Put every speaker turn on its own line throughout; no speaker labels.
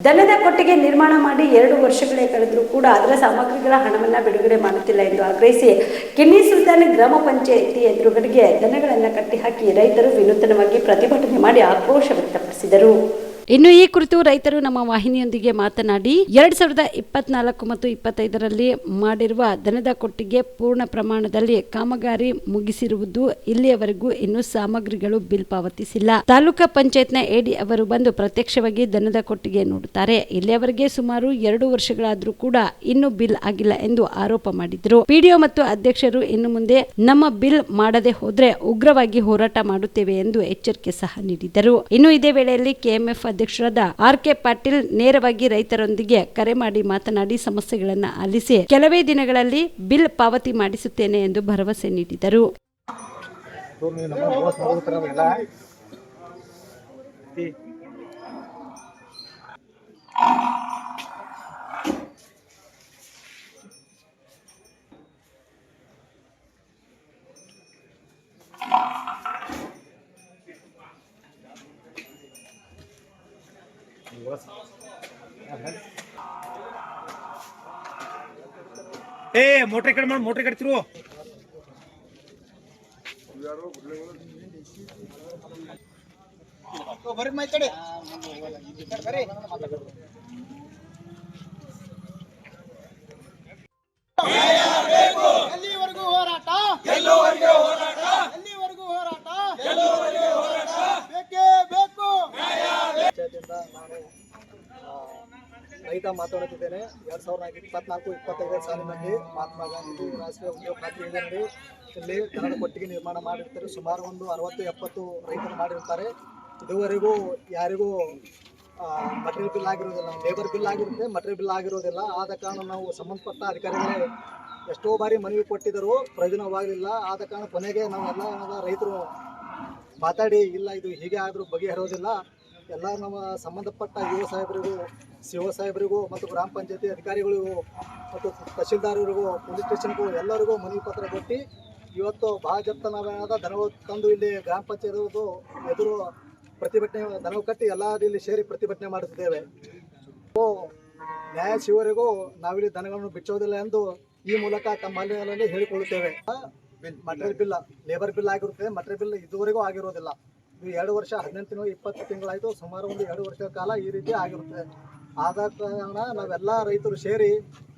ದನದ ಕೊಟ್ಟಿಗೆ ನಿರ್ಮಾಣ ಮಾಡಿ ಎರಡು ವರ್ಷಗಳೇ ಕಳೆದರೂ ಕೂಡ ಅದರ ಸಾಮಗ್ರಿಗಳ ಹಣವನ್ನು ಬಿಡುಗಡೆ ಮಾಡುತ್ತಿಲ್ಲ ಎಂದು ಆಗ್ರಹಿಸಿ ಕಿನ್ನಿ ಸುಲ್ತಾನ್ ಗ್ರಾಮ ಪಂಚಾಯಿತಿ ಎದುರುಗಡೆಗೆ ದನಗಳನ್ನು ಕಟ್ಟಿಹಾಕಿ ರೈತರು ವಿನೂತನವಾಗಿ ಪ್ರತಿಭಟನೆ ಮಾಡಿ ಆಕ್ರೋಶ ವ್ಯಕ್ತಪಡಿಸಿದರು. ಇನ್ನು ಈ ಕುರಿತು ರೈತರು ನಮ್ಮ ವಾಹಿನಿಯೊಂದಿಗೆ ಮಾತನಾಡಿ, ಎರಡ್ ಸಾವಿರದ ಇಪ್ಪತ್ನಾಲ್ಕು ಮತ್ತು ಇಪ್ಪತ್ತೈದರಲ್ಲಿ ಮಾಡಿರುವ ದನದ ಕೊಟ್ಟಿಗೆ ಪೂರ್ಣ ಪ್ರಮಾಣದಲ್ಲಿ ಕಾಮಗಾರಿ ಮುಗಿಸಿರುವುದು ಇಲ್ಲಿಯವರೆಗೂ ಇನ್ನು ಸಾಮಗ್ರಿಗಳು ಬಿಲ್ ಪಾವತಿಸಿಲ್ಲ. ತಾಲೂಕಾ ಪಂಚಾಯತ್ನ ಎಡಿ ಅವರು ಬಂದು ಪ್ರತ್ಯಕ್ಷವಾಗಿ ದನದ ಕೊಟ್ಟಿಗೆ ನೋಡುತ್ತಾರೆ. ಇಲ್ಲಿಯವರೆಗೆ ಸುಮಾರು ಎರಡು ವರ್ಷಗಳಾದರೂ ಕೂಡ ಇನ್ನೂ ಬಿಲ್ ಆಗಿಲ್ಲ ಎಂದು ಆರೋಪ ಮಾಡಿದರು. ಪಿಡಿಒ ಮತ್ತು ಅಧ್ಯಕ್ಷರು ಇನ್ನು ಮುಂದೆ ನಮ್ಮ ಬಿಲ್ ಮಾಡದೆ ಹೋದ್ರೆ ಉಗ್ರವಾಗಿ ಹೋರಾಟ ಮಾಡುತ್ತೇವೆ ಎಂದು ಎಚ್ಚರಿಕೆ ಸಹ ನೀಡಿದರು ಇನ್ನು ಇದೇ ವೇಳೆಯಲ್ಲಿ ಕೆಎಂಎಫ್ ಅಧ್ಯಕ್ಷರಾದ ಆರ್ ಕೆ ಪಾಟೀಲ್ ನೇರವಾಗಿ ರೈತರೊಂದಿಗೆ ಕರೆ ಮಾಡಿ ಮಾತನಾಡಿ ಸಮಸ್ಯೆಗಳನ್ನು ಆಲಿಸಿ ಕೆಲವೇ ದಿನಗಳಲ್ಲಿ ಬಿಲ್ ಪಾವತಿ ಮಾಡಿಸುತ್ತೇನೆ ಎಂದು ಭರವಸೆ ನೀಡಿದರು.
ಏ ಮೋಟ್ರ್ ಕಡೆ ಮಾಡಿ ಮೋಟ್ರ್ ಕಟ್ತಿರು ಬರ್ರಿ ಬರೀ ಮೈ ಕಡೆ ಬರೀ ನಾನು ರೈತ ಮಾತಾಡುತ್ತಿದ್ದೇನೆ. ಎರಡು ಸಾವಿರದ ಇಪ್ಪತ್ನಾಲ್ಕು, ಇಪ್ಪತ್ತೈದನೇ ಸಾಲಿನಲ್ಲಿ ಮಹಾತ್ಮ ಗಾಂಧಿ ರಾಷ್ಟ್ರೀಯ ಉದ್ಯೋಗ ಖಾತ್ರಿ ಯೋಜನೆಯಲ್ಲಿ ಇಲ್ಲಿ ಕನ್ನಡ ಕೊಟ್ಟಿಗೆ ನಿರ್ಮಾಣ ಮಾಡಿರ್ತಾರೆ. ಸುಮಾರು ಒಂದು ಅರವತ್ತು, ಎಪ್ಪತ್ತು ರೈತರು ಮಾಡಿರ್ತಾರೆ. ಇದುವರೆಗೂ ಯಾರಿಗೂ ಮಟೀರಿಯಲ್ ಬಿಲ್ ಆಗಿರೋದಿಲ್ಲ. ಲೇಬರ್ ಬಿಲ್ ಆಗಿರುತ್ತೆ ಮಟೀರಿಯಲ್ ಬಿಲ್ ಆಗಿರೋದಿಲ್ಲ. ಆದ ಕಾರಣ ನಾವು ಸಂಬಂಧಪಟ್ಟ ಅಧಿಕಾರಿಗಳೇ ಎಷ್ಟೋ ಬಾರಿ ಮನವಿ ಕೊಟ್ಟಿದ್ದರೂ ಪ್ರಯೋಜನವಾಗಲಿಲ್ಲ. ಆದ ಕಾರಣ ಕೊನೆಗೆ ನಾವೆಲ್ಲ ಎಲ್ಲ ರೈತರು ಮಾತಾಡಿ, ಇಲ್ಲ ಇದು ಹೀಗೆ ಆದರೂ ಬಗೆಹರೋದಿಲ್ಲ ಎಲ್ಲ ನಮ್ಮ ಸಂಬಂಧಪಟ್ಟ ಯುವ ಸಾಹೇಬರಿಗೂ, ಸಿ ಸಾಹೇಬರಿಗೂ ಮತ್ತು ಗ್ರಾಮ ಪಂಚಾಯತಿ ಅಧಿಕಾರಿಗಳಿಗೂ ಮತ್ತು ತಹಶೀಲ್ದಾರರಿಗೂ, ಪೊಲೀಸ್ ಸ್ಟೇಷನ್ಗೂ ಎಲ್ಲರಿಗೂ ಮನವಿ ಪತ್ರ ಕೊಟ್ಟು ಇವತ್ತು ಭಾಳ ಜಪ್ತ ನಾವೇನಾದ ದನವು ತಂದು ಇಲ್ಲಿ ಗ್ರಾಮ ಪಂಚಾಯತ್ ಎದುರು ಪ್ರತಿಭಟನೆ, ದನವು ಕಟ್ಟಿ ಎಲ್ಲ ಇಲ್ಲಿ ಸೇರಿ ಪ್ರತಿಭಟನೆ ಮಾಡುತ್ತಿದ್ದೇವೆ. ನ್ಯಾಯ ಸಿಗುವವರೆಗೂ ನಾವಿಲ್ಲಿ ದನಗಳನ್ನು ಬಿಚ್ಚೋದಿಲ್ಲ ಎಂದು ಈ ಮೂಲಕ ತಮ್ಮಲ್ಲಿ ಹೇಳಿಕೊಳ್ಳುತ್ತೇವೆ. ಮಟ್ರಿಯಲ್ ಬಿಲ್, ಲೇಬರ್ ಬಿಲ್ ಆಗಿರುತ್ತೆ ಮಟ್ರಿಯಲ್ ಬಿಲ್ ಇದುವರೆಗೂ ಆಗಿರೋದಿಲ್ಲ. ಇದು ಎರಡು ವರ್ಷ ಹದಿನೆಂಟು ತಿಂಗಳು, ಇಪ್ಪತ್ತು ತಿಂಗಳಾಯಿತು. ಸುಮಾರು ಒಂದು ಎರಡು ವರ್ಷದ ಕಾಲ ಈ ರೀತಿ ಆಗಿರುತ್ತೆ. ಆದ ಕಾರಣ ನಾವೆಲ್ಲ ರೈತರು ಸೇರಿ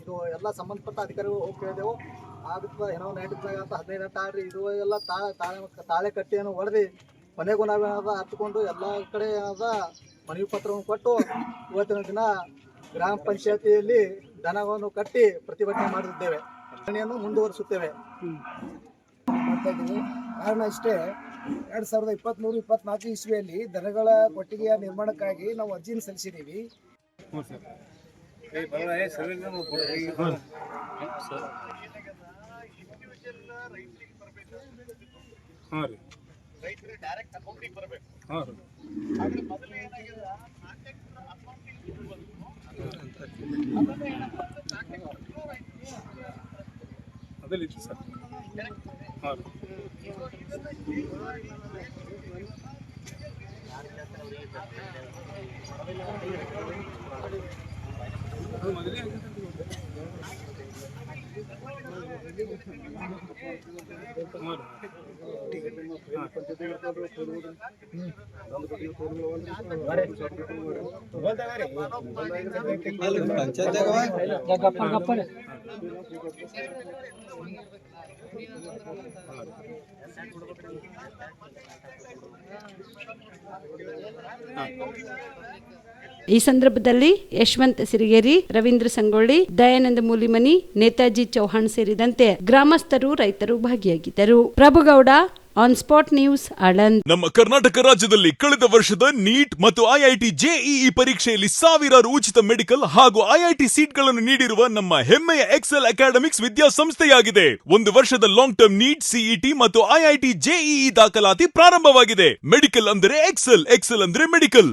ಇದು ಎಲ್ಲ ಸಂಬಂಧಪಟ್ಟ ಅಧಿಕಾರಿಗಳು ಹೋಗಿ ಕೇಳಿದೆವು. ಆಗುತ್ತೆ ಏನೋ ನೈಂಟಿ ಅಂತ ಹದಿನೈದು ಗಂಟೆ ಆಡ್ರಿ ಇದು ಎಲ್ಲ ತಾಳೆ ತಾಳೆ ತಾಳೆ ಕಟ್ಟಿಯನ್ನು ಹೊಡೆದು ಕೊನೆಗೂ ನಾವೇನಾದ ಹತ್ಕೊಂಡು ಎಲ್ಲ ಕಡೆ ಏನಾದ ಮನವಿ ಪತ್ರವನ್ನು ಕೊಟ್ಟು ಇವತ್ತಿನ ದಿನ ಗ್ರಾಮ ಪಂಚಾಯತಿಯಲ್ಲಿ ದನವನ್ನು ಕಟ್ಟಿ ಪ್ರತಿಭಟನೆ ಮಾಡುತ್ತಿದ್ದೇವೆ ಮುಂದುವರಿಸುತ್ತೇವೆ.
ಕಾರಣ ಇಷ್ಟೇ ಎರಡು ಸಾವಿರದ ಇಪ್ಪತ್ತ್ಮೂರು ಇಪ್ಪತ್ನಾಲ್ಕು ಇಸ್ವಿಯಲ್ಲಿ ದನಗಳ ಕೊಟ್ಟಿಗೆಯ ನಿರ್ಮಾಣಕ್ಕಾಗಿ ನಾವು ಅರ್ಜಿನ ಸಲ್ಲಿಸಿದ್ದೀವಿ.
ಹಾಂ ರೀ. ಹಾಂ ರೀ. ಅದಲ್ಲಿ ಇತ್ತು ಸರ್? ಹಾಂ ರೀ ಅದು ಮೊದಲೇ ಹಾಂ ರೀ
ಈ ಸಂದರ್ಭದಲ್ಲಿ ಯಶವಂತ್ ಸಿರಿಗೇರಿ, ರವೀಂದ್ರ ಸಂಗೊಳ್ಳಿ, ದಯಾನಂದ ಮೂಲಿಮನಿ, ನೇತಾಜಿ ಚೌಹಾಣ್ ಸೇರಿದಂತೆ ಗ್ರಾಮಸ್ಥರು, ರೈತರು ಭಾಗಿಯಾಗಿದ್ದರು. ಪ್ರಭುಗೌಡ ಆನ್ ಸ್ಪಾಟ್ ನ್ಯೂಸ್ ಅಳನ್
ನಮ್ಮ ಕರ್ನಾಟಕ ರಾಜ್ಯದಲ್ಲಿ ಕಳೆದ ವರ್ಷದ ನೀಟ್ ಮತ್ತು ಐಐಟಿ ಜೆಇಇ ಪರೀಕ್ಷೆಯಲ್ಲಿ ಸಾವಿರಾರು ಉಚಿತ ಮೆಡಿಕಲ್ ಹಾಗೂ ಐಐಟಿ ಸೀಟ್ಗಳನ್ನು ನೀಡಿರುವ ನಮ್ಮ ಹೆಮ್ಮೆಯ ಎಕ್ಸೆಲ್ ಅಕಾಡೆಮಿಕ್ಸ್ ವಿದ್ಯಾಸಂಸ್ಥೆಯಾಗಿದೆ. ಒಂದು ವರ್ಷದ ಲಾಂಗ್ ಟರ್ಮ್ ನೀಟ್ ಸಿಇಟಿ ಮತ್ತು ಐಐಟಿ ಜೆಇಇ ದಾಖಲಾತಿ ಪ್ರಾರಂಭವಾಗಿದೆ. ಮೆಡಿಕಲ್ ಅಂದರೆ ಎಕ್ಸೆಲ್ ಎಕ್ಸೆಲ್ ಅಂದ್ರೆ ಮೆಡಿಕಲ್.